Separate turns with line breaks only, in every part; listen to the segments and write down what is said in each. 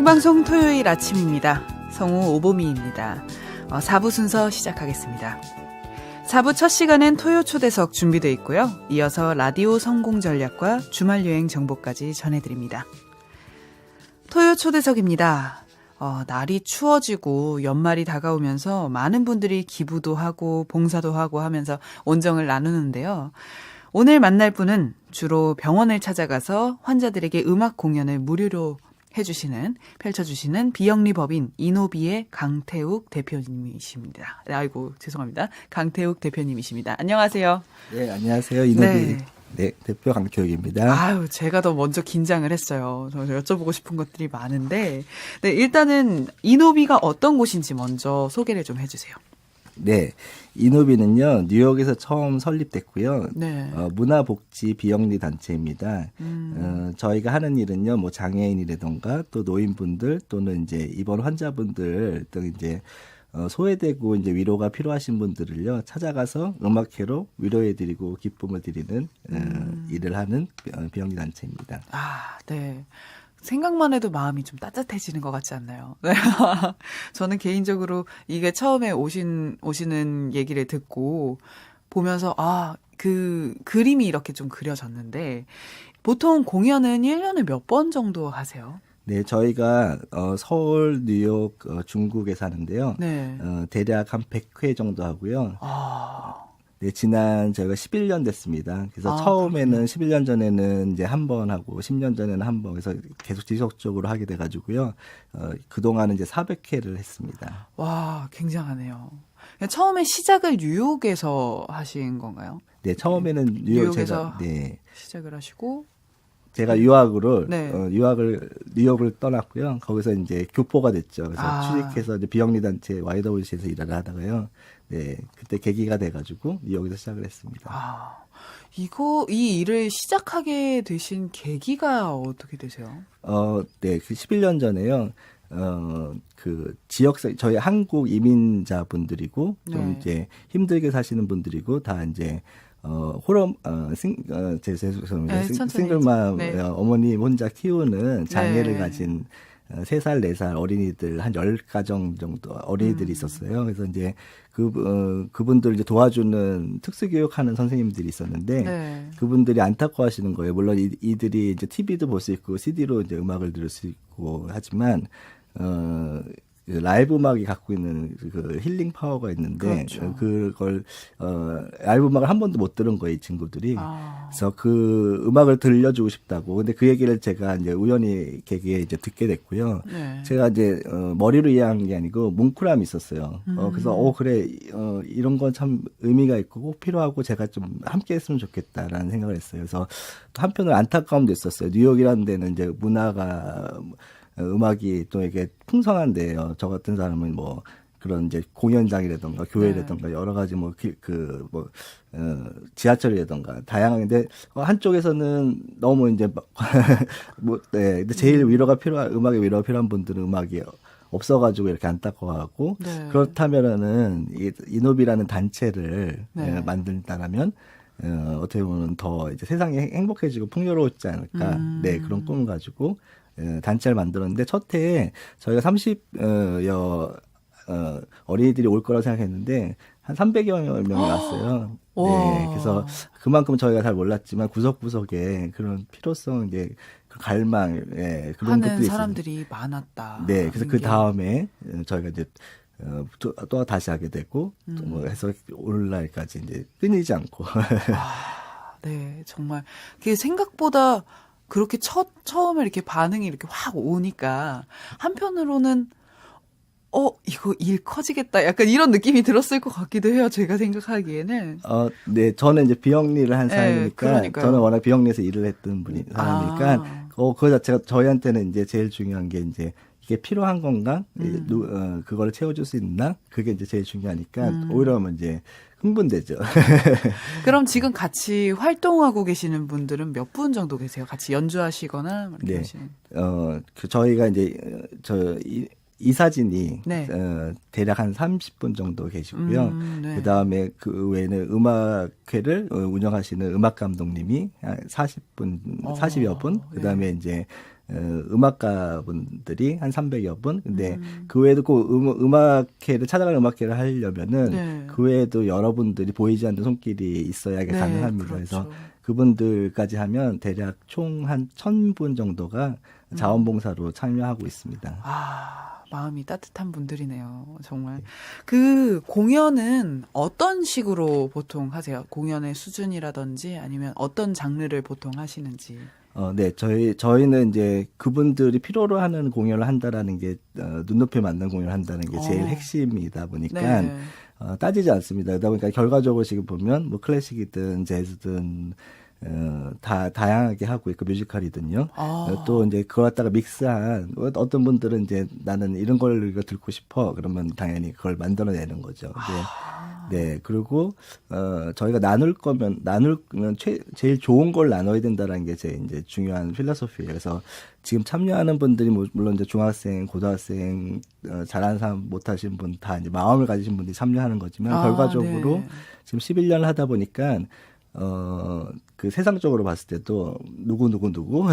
생방송 토요일 아침입니다. 성우 오보미입니다. 어, 4부 순서 시작하겠습니다. 4부 첫 시간은 토요 초대석 준비되어 있고요. 이어서 라디오 성공 전략과 주말 여행 정보까지 전해드립니다. 토요 초대석입니다. 어, 날이 추워지고 연말이 다가오면서 많은 분들이 기부도 하고 봉사도 하고 하면서 온정을 나누는데요. 오늘 만날 분은 주로 병원을 찾아가서 환자들에게 음악 공연을 무료로 해주시는 펼쳐주시는 비영리 법인 이노비의 강태욱 대표님이십니다. 아이고 죄송합니다. 강태욱 대표님이십니다. 안녕하세요.
네, 안녕하세요. 이노비
네.
네. 대표 강태욱입니다.
아유 제가 더 먼저 긴장을 했어요. 저 여쭤보고 싶은 것들이 많은데 네 일단은 이노비가 어떤 곳인지 먼저 소개를 좀 해주세요.
네, 이노비는요 뉴욕에서 처음 설립됐고요.
네.
어, 문화복지 비영리 단체입니다.
음.
어, 저희가 하는 일은요, 뭐 장애인이라던가 또 노인분들 또는 이제 입원 환자분들 또 이제 어, 소외되고 이제 위로가 필요하신 분들을요 찾아가서 음악회로 위로해드리고 기쁨을 드리는 어,
음.
일을 하는 비- 어, 비영리 단체입니다.
아, 네. 생각만 해도 마음이 좀 따뜻해지는 것 같지 않나요? 네. 저는 개인적으로 이게 처음에 오신, 오시는 얘기를 듣고 보면서, 아, 그 그림이 이렇게 좀 그려졌는데, 보통 공연은 1년에 몇 번 정도 하세요?
네, 저희가 어, 서울, 뉴욕, 어, 중국에 사는데요.
네.
어, 대략 한 100회 정도 하고요.
아,
네, 지난 저희가 11년 됐습니다. 그래서
아,
처음에는 11년 전에는 이제 한 번 하고 10년 전에는 한번 그래서 계속 지속적으로 하게 돼 가지고요. 어, 그동안은 이제 400회를 했습니다.
와, 굉장하네요. 처음에 시작을 뉴욕에서 하신 건가요?
네, 처음에는 뉴욕
뉴욕에서
제가 네.
시작을 하시고,
제가 유학으로
네.
어, 유학을 뉴욕을 떠났고요. 거기서 이제 교포가 됐죠. 그래서
아.
취직해서 이제 비영리 단체 YWC에서 일을 하다가요. 네, 그때 계기가 돼가지고 뉴욕에서 시작을 했습니다.
아, 이거, 이 일을 시작하게 되신 계기가 어떻게 되세요?
어, 네, 그 11년 전에요. 어, 그 지역사 저희 한국 이민자분들이고 좀
네.
이제 힘들게 사시는 분들이고 다 이제 어 호러 어싱 어, 제 죄송합니다.
네,
싱- 싱글맘
네.
어, 어머니 혼자 키우는 장애를
네.
가진 어, 3살, 4살 어린이들 한 10가정 정도 어린이들이
음.
있었어요. 그래서 이제 그, 어, 그분들 이제 도와주는 특수 교육하는 선생님들이 있었는데
네.
그분들이 안타까워하시는 거예요. 물론 이, 이들이 이제 TV도 볼 수 있고 CD로 이제 음악을 들을 수 있고 하지만 어. 그 라이브 음악이 갖고 있는 그 힐링 파워가 있는데
그렇죠.
어, 그걸 어 라이브 음악을 한 번도 못 들은 거예요, 이 친구들이.
아,
그래서 그 음악을 들려주고 싶다고. 근데 그 얘기를 제가 이제 우연히 계기에 이제 듣게 됐고요.
네.
제가 이제 어, 머리로 이해한 게 아니고 뭉클함이 있었어요. 어,
음.
그래서 어 그래 어, 이런 건 참 의미가 있고 꼭 필요하고 제가 좀 함께 했으면 좋겠다라는 생각을 했어요. 그래서 또 한편으로 안타까움도 있었어요. 뉴욕이라는 데는 이제 문화가 어, 음악이 또 이게 풍성한데요. 저 같은 사람은 뭐 그런 이제 공연장이라던가 교회라던가 여러 가지 뭐그 뭐 어, 지하철이라던가 다양한데 어, 한쪽에서는 너무 이제 막 뭐 네. 근데 제일 위로가 필요한 음악에 위로가 필요한 분들은 음악이 없어가지고 이렇게 안타까워하고
네.
그렇다면은 이 이노비라는 단체를
네.
에, 만든다라면 어, 어떻게 보면 더 이제 세상이 행- 행복해지고 풍요로워지지 않을까
음.
네 그런 꿈을 가지고 에, 단체를 만들었는데 첫 해에 저희가 30여 어, 어린이들이 올 거라고 생각했는데 한 300여 명이 왔어요.
와.
네, 그래서 그만큼 저희가 잘 몰랐지만 구석구석에 그런 필요성 이제 그 갈망 예, 그런 것들이.
사람들이 많았다.
네, 그래서 그
게.
다음에 저희가 이제 어, 또, 또 다시 하게 되고
음.
또뭐 해서 오늘날까지 이제 끊이지 않고
아, 네, 정말 그게 생각보다 그렇게 첫 처음에 이렇게 반응이 이렇게 확 오니까 한편으로는 어 이거 일 커지겠다 약간 이런 느낌이 들었을 것 같기도 해요. 제가 생각하기에는
어, 네, 저는 이제 비영리를 한
네,
사람이니까
그러니까요.
저는 워낙 비영리에서 일을 했던 분이 사람이니까
아.
어, 그 자체가 저희한테는 이제 제일 중요한 게 이제 이게 필요한 건가? 이
음.
누, 어, 그거를 채워줄 수 있나? 그게 이제 제일 중요하니까
음.
오히려 하면 이제 흥분되죠.
그럼 지금 같이 활동하고 계시는 분들은 몇 분 정도 계세요? 같이 연주하시거나 이렇게
네.
하시는.
어, 그 저희가 이제 어, 저 이, 이사진이
네.
어, 대략 한 30분 정도 계시고요.
음, 네.
그 다음에 그 외에는 음악회를 어, 운영하시는 음악 감독님이 한 40분,
어,
40여 분. 그
네.
다음에 이제 어, 음악가 분들이 한 300여 분. 근데
음.
그 외에도 그 음, 음악회를 찾아가는 음악회를 하려면은
네.
그 외에도 여러분들이 보이지 않는 손길이 있어야 이게
네,
가능합니다.
그렇죠.
그래서 그분들까지 하면 대략 총한천분 정도가
음.
자원봉사로 참여하고 있습니다.
아, 마음이 따뜻한 분들이네요. 정말. 그 공연은 어떤 식으로 보통 하세요? 공연의 수준이라든지 아니면 어떤 장르를 보통 하시는지.
어, 네, 저희 저희는 이제 그분들이 필요로 하는 공연을 한다라는 게 어, 눈높이에 맞는 공연을 한다는 게 제일
어.
핵심이다 보니까
네.
어, 따지지 않습니다. 그러다 보니까 결과적으로 지금 보면 뭐 클래식이든 재즈든 어, 다 다양하게 하고 있고 뮤지컬이든요.
아.
어, 또 이제 그걸 갖다가 믹스한 어, 어떤 분들은 이제 나는 이런 걸 듣고 싶어 그러면 당연히 그걸 만들어내는 거죠. 근데
아.
네 그리고 어 저희가 나눌 거면 나눌면 최, 제일 좋은 걸 나눠야 된다라는 게 제 이제 중요한 필라소피예요. 그래서 지금 참여하는 분들이 뭐- 물론 이제 중학생, 고등학생 어, 잘하는 사람 못하신 분 다 이제 마음을 가지신 분들이 참여하는 거지만
아,
결과적으로
네.
지금 11년을 하다 보니까 어, 그 세상적으로 봤을 때도 누구 누구 누구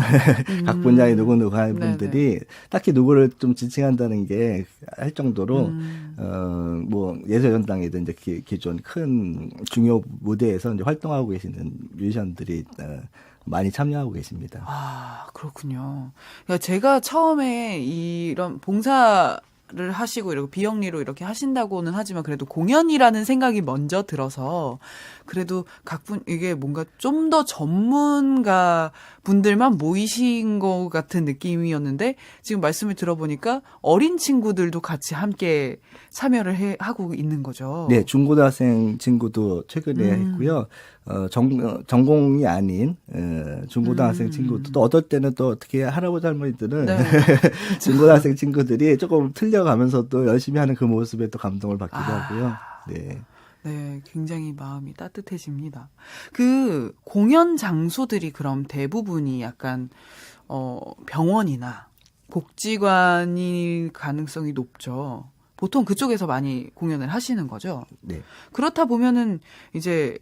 각 분야에 누구 누구 하는
음. 네네.
분들이 딱히 누구를 좀 지칭한다는 게 할 정도로
음.
어, 뭐 예술연당이든 이제 기, 기존 큰 중요 무대에서 이제 활동하고 계시는 뮤지션들이 어, 많이 참여하고 계십니다.
아, 그렇군요. 그러니까 제가 처음에 이런 봉사 를 하시고 이렇게 비영리로 이렇게 하신다고는 하지만 그래도 공연이라는 생각이 먼저 들어서 그래도 각분 이게 뭔가 좀 더 전문가 분들만 모이신 것 같은 느낌이었는데 지금 말씀을 들어보니까 어린 친구들도 같이 함께 참여를 해, 하고 있는 거죠.
네, 중고등학생 친구도 최근에
음.
했고요. 어, 정, 어, 전공이 아닌 어, 중고등학생
음.
친구도 또 어떨 때는 또 어떻게 할아버지 할머니들은
네.
중고등학생 친구들이 조금 틀려 가면서도 열심히 하는 그 모습에 또 감동을 받기도
아.
하고요. 네.
네, 굉장히 마음이 따뜻해집니다. 그 공연 장소들이 그럼 대부분이 약간 어 병원이나 복지관일 가능성이 높죠. 보통 그쪽에서 많이 공연을 하시는 거죠.
네.
그렇다 보면은 이제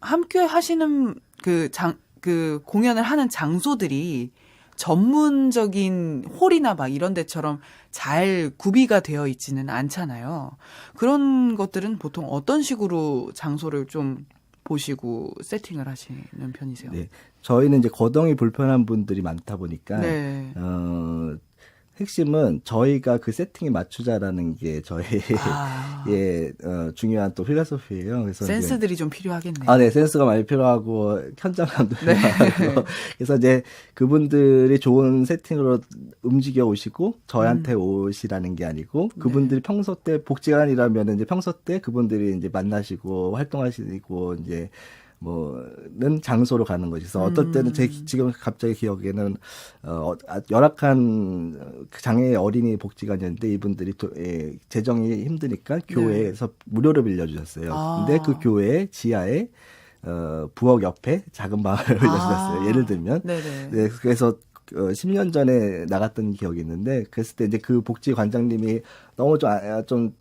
함께 하시는 그 장 그 공연을 하는 장소들이 전문적인 홀이나 막 이런 데처럼 잘 구비가 되어 있지는 않잖아요. 그런 것들은 보통 어떤 식으로 장소를 좀 보시고 세팅을 하시는 편이세요?
네. 저희는 이제 거동이 불편한 분들이 많다 보니까
네.
어, 핵심은 저희가 그 세팅에 맞추자라는 게 저희의
아,
예, 어, 중요한 또 필라소피예요. 그래서 이제
센스들이 좀 필요하겠네요.
아, 네, 센스가 많이 필요하고 현장감도
네.
필요하고 그래서 이제 그분들이 좋은 세팅으로 움직여 오시고 저한테
음.
오시라는 게
네.
아니고 그분들이 평소 때 복지관이라면 이제 평소 때 그분들이 이제 만나시고 활동하시고 이제 뭐는 장소로 가는 거지. 그래서 어떨 때는 제 기- 지금 갑자기 기억에는 어 아, 열악한 그 장애 어린이 복지관이었는데 이분들이 또, 예, 재정이 힘드니까 교회에서 무료로 빌려주셨어요.
아.
근데 그 교회 지하에 어 부엌 옆에 작은 방을 빌려주셨어요.
아.
예를 들면
네네.
네, 그래서 어, 10년 전에 나갔던 기억이 있는데 그랬을 때 이제 그 복지 관장님이 너무 좀, 아, 좀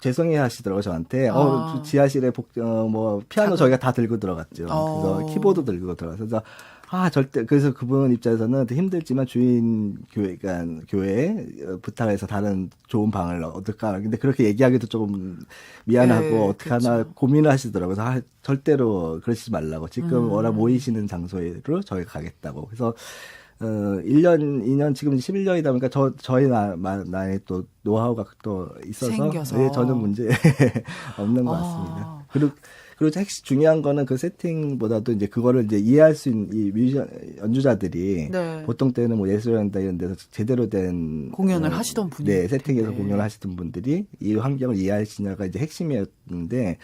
죄송해 하시더라고요 저한테
아.
어 지하실에 복, 어, 뭐 피아노 저희가 다 들고 들어갔죠
어.
그래서 키보드 들고 들어가서 아 절대 그래서 그분 입장에서는 힘들지만 주인 교회 그러니까 교회에 어, 부탁해서 다른 좋은 방을 얻을까 근데 그렇게 얘기하기도 조금 미안하고
네,
어떻게 하나
그렇죠.
고민을 하시더라고요 그래서 아, 절대로 그러시지 말라고 지금
음.
워낙 모이시는 장소로 저희가 가겠다고 그래서 어, 1년, 2년, 지금 11년이다 보니까 저, 저희 나, 마- 나에 또 노하우가 또 있어서.
생겨서.
예, 전혀 문제 없는 것
아.
같습니다. 그리고, 그리고 핵심 중요한 거는 그 세팅보다도 이제 그거를 이제 이해할 수 있는 이 뮤지션, 연주자들이
네.
보통 때는 뭐 예술연다 이런 데서 제대로 된
공연을 하시던 분이
네, 세팅에서
텐데.
공연을 하시던 분들이 이 환경을 이해하시냐가 이제 핵심이었는데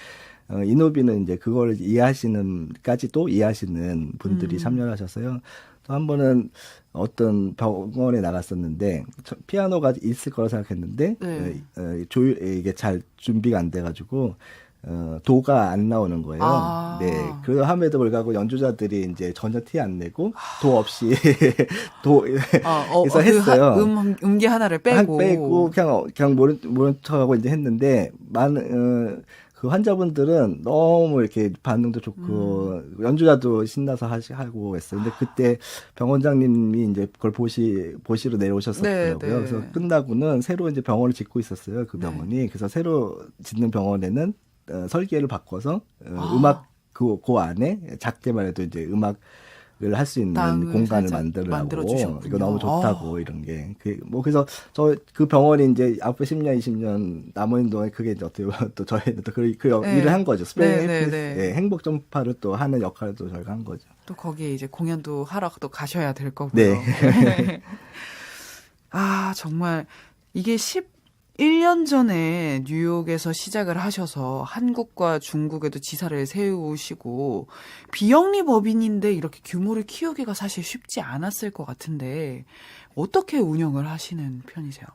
어, 이노비는 이제 그걸 이해하시는까지도 이해하시는 분들이
음.
참여를 하셔서요. 또한 번은 어떤 병원에 나갔었는데 저- 피아노가 있을 거라 생각했는데
네.
어, 어, 조율 이게 잘 준비가 안 돼가지고 어, 도가 안 나오는 거예요.
아.
네. 그래서 함에도 불구하고 연주자들이 이제 전혀 티 안 내고 도 없이 도
아, 어,
그래서
어, 그
했어요.
하- 음, 음계 하나를 빼고.
한 빼고 그냥 어, 그냥 모른 모른 척하고 이제 했는데 많은 어, 그 환자분들은 너무 이렇게 반응도 좋고 연주자도 신나서 하시, 하고 했어요. 근데 그때 병원장님이 이제 그걸 보시 보시러 내려오셨었더라고요.
네, 네.
그래서 끝나고는 새로 이제 병원을 짓고 있었어요. 그
네.
병원이. 그래서 새로 짓는 병원에는 어, 설계를 바꿔서 어,
아.
음악 그, 그 안에 작게만 해도 이제 음악 을 할 수 있는 공간을 만들라고. 이거 너무 좋다고
아.
이런 게. 그, 뭐, 그래서 저 그 병원이 이제 앞으로 10년, 20년 남은 동안 그게 이제 어떻게 보면 또 저희는 또 그, 그
네.
일을 한 거죠. 스프레이
네, 네, 네.
예, 행복 전파를 또 하는 역할을 또 저희가 한 거죠.
또 거기에 이제 공연도 하러 또 가셔야 될 거고요.
네.
아, 정말 이게 11년 전에 뉴욕에서 시작을 하셔서 한국과 중국에도 지사를 세우시고 비영리 법인인데 이렇게 규모를 키우기가 사실 쉽지 않았을 것 같은데 어떻게 운영을 하시는 편이세요?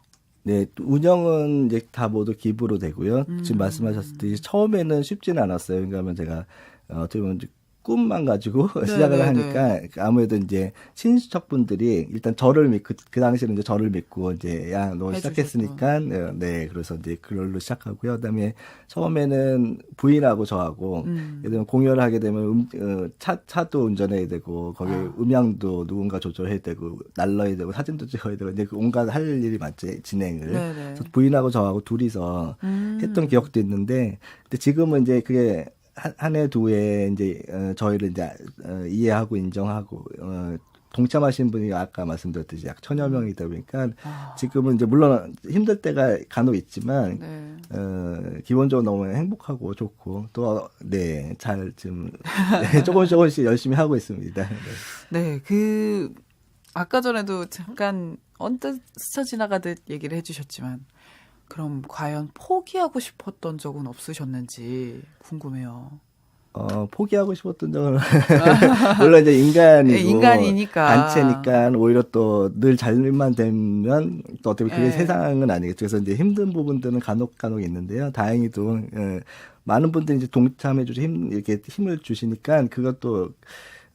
네, 또 운영은 이제 다 모두 기부로 되고요.
음.
지금 말씀하셨듯이 처음에는 쉽지는 않았어요. 그러니까 제가 어, 어떻게 보면 꿈만 가지고
네,
시작을
네,
하니까 아무래도 이제 친척분들이 일단 저를 믿고 그 당시에는 이제 저를 믿고 이제 야 너. 시작했으니까 어, 네 그래서 이제 그걸로 시작하고요. 그다음에 처음에는 부인하고 저하고
음.
예를 들면 공연을 하게 되면 음, 어, 차 차도 운전해야 되고 거기
아.
음향도 누군가 조절해야 되고 날라야 되고 사진도 찍어야 되고 이제 그 온갖 할 일이 많지 진행을
네네.
그래서 부인하고 저하고 둘이서
음.
했던 기억도 있는데 근데 지금은 이제 그게 한해두 해 이제 어, 저희를 이제 어, 이해하고 인정하고 어, 동참하신 분이 아까 말씀드렸듯이 약 천여 명이다 보니까
아,
지금은 이제 물론 힘들 때가 간혹 있지만
네.
어, 기본적으로 너무 행복하고 좋고 또네잘좀 네, 조금씩 조금씩 열심히 하고 있습니다. 네.
네, 그 아까 전에도 잠깐 언뜻 스쳐 지나가듯 얘기를 해주셨지만 그럼 과연 포기하고 싶었던 적은 없으셨는지 궁금해요.
어, 포기하고 싶었던 적은 물론 이제 인간이고
네, 인간이니까.
단체니까 오히려 또 늘 잘만 되면 또 어떻게 그게
네.
세상은 아니겠죠. 그래서 이제 힘든 부분들은 간혹 간혹 있는데요. 다행히도 예, 많은 분들이 이제 동참해 주시 힘 이렇게 힘을 주시니까 그것도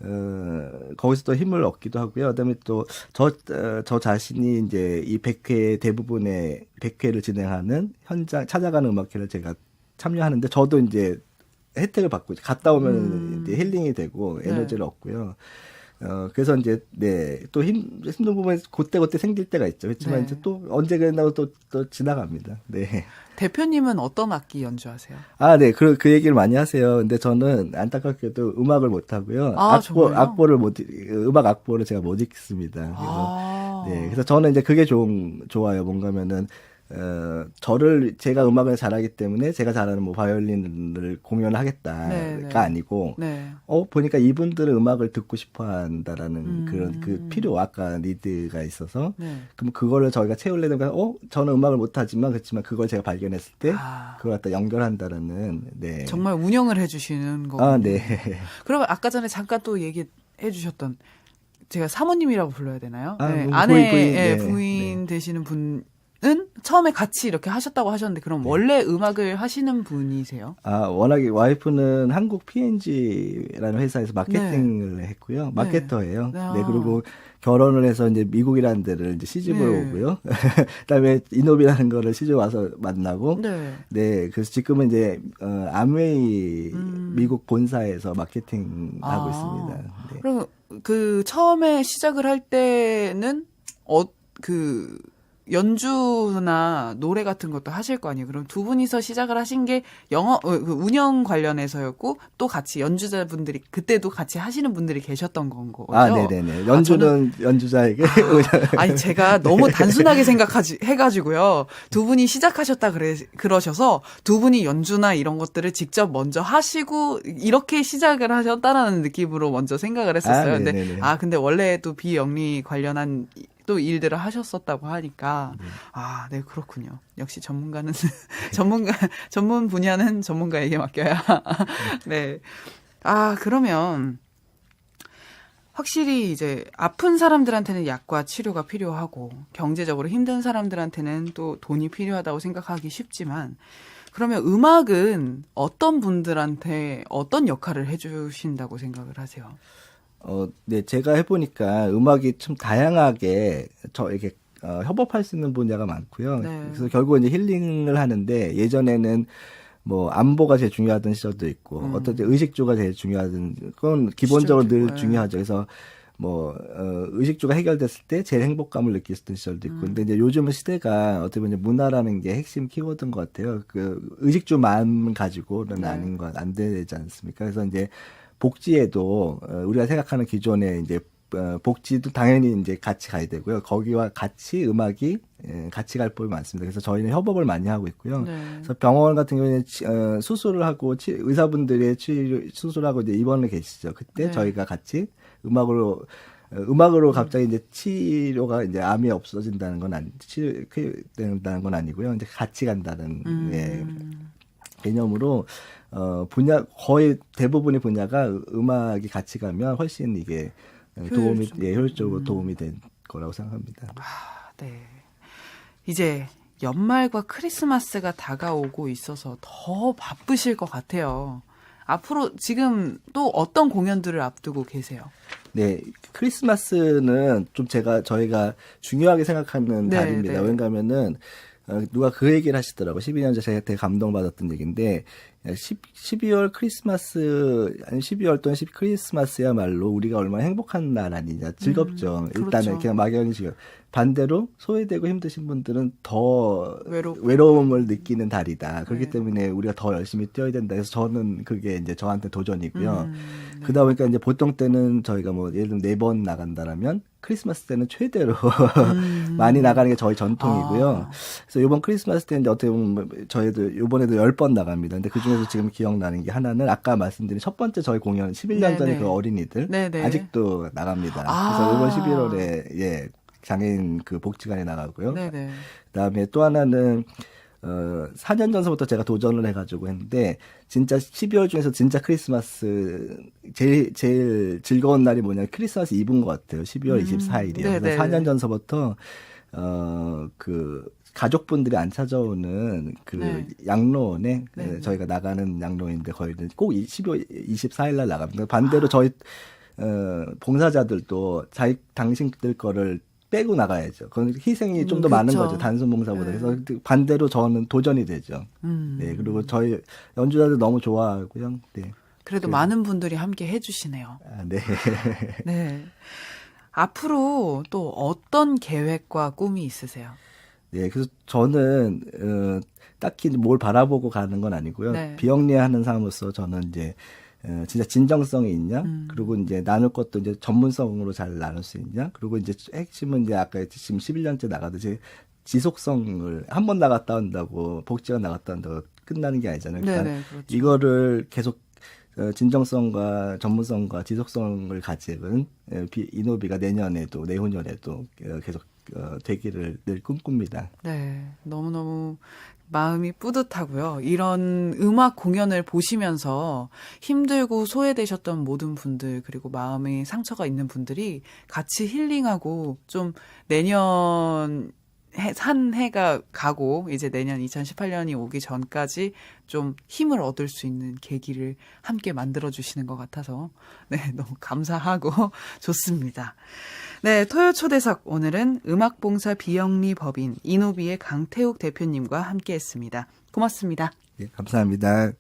어, 거기서 또 힘을 얻기도 하고요. 그다음에 또저저 자신이 이제 이 100회 대부분의 100회를 진행하는 현장 찾아가는 음악회를 제가 참여하는데 저도 이제 혜택을 받고 갔다 오면
음.
이제 힐링이 되고
네.
에너지를 얻고요. 어 그래서 이제 네 또 힘 힘든 부분이 그때 그때 생길 때가 있죠. 그렇지만
네.
이제 또 언제 그랬나고 또 또 지나갑니다. 네.
대표님은 어떤 악기 연주하세요?
아, 네. 그, 그 얘기를 많이 하세요. 근데 저는 안타깝게도 음악을 못 하고요.
아,
악보,
정말요?
악보를 못, 음악 악보를 제가 못 읽습니다. 그래서
아,
네, 그래서 저는 이제 그게 좀 좋아요. 뭔가면은 어, 저를 제가 음악을 잘하기 때문에 제가 잘하는 뭐 바이올린을 공연하겠다가
네, 네.
아니고
네.
어 보니까 이분들은 음악을 듣고 싶어한다라는
음.
그런 그 필요 아까 니드가 있어서
네.
그럼 그거를 저희가 채우려는 거어 저는 음악을 못하지만 그렇지만 그걸 제가 발견했을 때
아,
그걸 갖다 연결한다라는 네.
정말 운영을 해주시는 거.
아, 네.
그러면 아까 전에 잠깐 또 얘기해 주셨던 제가 사모님이라고 불러야 되나요?
아,
네,
뭐
아내
부인, 부인,
예,
네,
부인 되시는 분 은 처음에 같이 이렇게 하셨다고 하셨는데 그럼
네.
원래 음악을 하시는 분이세요?
아, 워낙에 와이프는 한국 P&G라는 회사에서 마케팅을 했고요. 마케터예요.
네.
네.
아.
그리고 결혼을 해서 이제 미국이라는 데를 이제 시집을
네.
오고요. 그다음에 이노비라는 거를 시집 와서 만나고
네.
네, 그래서 지금은 이제 어, 암웨이
음.
미국 본사에서 마케팅 하고
아.
있습니다. 네.
그럼 그 처음에 시작을 할 때는 어그 연주나 노래 같은 것도 하실 거 아니에요. 그럼 두 분이서 시작을 하신 게 영어 어, 그 운영 관련해서였고 또 같이 연주자분들이 그때도 같이 하시는 분들이 계셨던 건 거죠.
아, 네네네. 연주는 연주자에게
아 니 제가 너무 단순하게 생각하지 해가지고요 두 분이 시작하셨다 그래 그러셔서 두 분이 연주나 이런 것들을 직접 먼저 하시고 이렇게 시작을 하셨다라는 느낌으로 먼저 생각을 했었어요.
아,
근데
네네네.
아 근데 원래 또 비영리 관련한 이- 또 일들을 하셨었다고 하니까
네.
아 네 그렇군요. 역시 전문가는 전문가 전문 분야는 전문가에게 맡겨야 네. 아 그러면 확실히 이제 아픈 사람들한테는 약과 치료가 필요하고 경제적으로 힘든 사람들한테는 또 돈이 필요하다고 생각하기 쉽지만 그러면 음악은 어떤 분들한테 어떤 역할을 해주신다고 생각을 하세요?
어, 네, 제가 해보니까 음악이 참 다양하게 저 이렇게 어, 협업할 수 있는 분야가 많고요.
네.
그래서 결국 이제 힐링을 하는데 예전에는 뭐 안보가 제일 중요하던 시절도 있고
음.
어떤 때 의식주가 제일 중요하던 그건 기본적으로 늘
있고, 예.
중요하죠. 그래서 뭐 어, 의식주가 해결됐을 때 제일 행복감을 느꼈던 시절도 있고 근데 이제 요즘은 시대가 어떻게 보면 문화라는 게 핵심 키워드인 것 같아요. 그 의식주만 가지고는
네.
아닌 건 안 되지 않습니까? 그래서 이제 복지에도 어, 우리가 생각하는 기존의 이제 어, 복지도 당연히 이제 같이 가야 되고요. 거기와 같이 음악이 예, 같이 갈 법이 많습니다. 그래서 저희는 협업을 많이 하고 있고요.
네.
그래서 병원 같은 경우에는 치- 어, 수술을 하고 치- 의사분들의 치료 수술하고 이제 입원을 계시죠. 그때
네.
저희가 같이 음악으로 어, 음악으로 갑자기 이제 치료가 이제 암이 없어진다는 건 아니 치료된다는 건 아니고요. 이제 같이 간다는
음.
예, 개념으로 어 분야 거의 대부분의 분야가 음악이 같이 가면 훨씬 이게 도움이. 예, 효율적으로
음.
도움이 된 거라고 생각합니다.
아, 네. 이제 연말과 크리스마스가 다가오고 있어서 더 바쁘실 것 같아요. 앞으로 지금 또 어떤 공연들을 앞두고 계세요?
네, 크리스마스는 좀 제가 저희가 중요하게 생각하는
네,
달입니다.
네.
왜냐하면은 어, 누가 그 얘기를 하시더라고요. 12년 전에 제가 되게 감동받았던 얘기인데 10, 12월 크리스마스 아니 12월 또는 10 크리스마스야말로 우리가 얼마나 행복한 날 아니냐 즐겁죠.
음,
일단은
그렇죠.
그냥 막연히 지금 반대로 소외되고 힘드신 분들은 더
외롭-
외로움을 느끼는 달이다. 그렇기
네.
때문에 우리가 더 열심히 뛰어야 된다. 그래서 저는 그게 이제 저한테 도전이고요.
음, 네.
그러다 보니까 이제 보통 때는 저희가 뭐 예를 들면 네 번 나간다라면 크리스마스 때는 최대로
음.
많이 나가는 게 저희 전통이고요.
아.
그래서 이번 크리스마스 때는 어떻게 보면 저희도 이번에도 열 번 나갑니다. 근데 그 중에서 지금 기억나는 게 하나는 아까 말씀드린 첫 번째 저희 공연 11년
네네.
전에 그 어린이들
네네.
아직도 나갑니다.
아.
그래서 이번 11월에 예 장애인 그 복지관에 나가고요.
네네.
그다음에 또 하나는 어 4년 전서부터 제가 도전을 해가지고 했는데 진짜 12월 중에서 진짜 크리스마스 제일 제일 즐거운 날이 뭐냐 크리스마스 이브인 것 같아요. 12월
음,
24일이요.
네네.
그래서 4년 전서부터 어그 가족분들이 안 찾아오는 그
네.
양로원에
네.
그 저희가 나가는 양로인데 거기는 꼭 12월 24일 날 나갑니다. 반대로 저희 어 봉사자들도 자기 당신들 거를 빼고 나가야죠. 그건 희생이 좀더
음,
많은
그쵸.
거죠. 단순 봉사보다.
네.
그래서 반대로 저는 도전이 되죠.
음.
네. 그리고 저희 연주자들 너무 좋아하고요. 네.
그래도
그-
많은 분들이 함께 해주시네요.
아, 네.
네. 앞으로 또 어떤 계획과 꿈이 있으세요?
네. 그래서 저는 어, 딱히 뭘 바라보고 가는 건 아니고요.
네.
비영리하는 사람으로서 저는 이제 어, 진짜 진정성이 있냐?
음.
그리고 이제 나눌 것도 이제 전문성으로 잘 나눌 수 있냐? 그리고 이제 핵심은 이제 아까 지금 11년째 나가듯이 지속성을 한 번 나갔다 온다고 복지가 나갔다 온다고 끝나는 게 아니잖아요. 그러니까
네네, 그렇죠.
이거를 계속 어, 진정성과 전문성과 지속성을 가지는 어, 비- 이노비가 내년에도 내후년에도 어, 계속 어, 되기를 늘 꿈꿉니다.
네, 너무 너무 마음이 뿌듯하고요. 이런 음악 공연을 보시면서 힘들고 소외되셨던 모든 분들, 그리고 마음에 상처가 있는 분들이 같이 힐링하고 좀 내년 해- 한 해가 가고 이제 내년 2018년이 오기 전까지 좀 힘을 얻을 수 있는 계기를 함께 만들어 주시는 것 같아서 네, 너무 감사하고 좋습니다. 네, 토요 초대석 오늘은 음악봉사 비영리 법인 이노비의 강태욱 대표님과 함께 했습니다. 고맙습니다.
예, 감사합니다.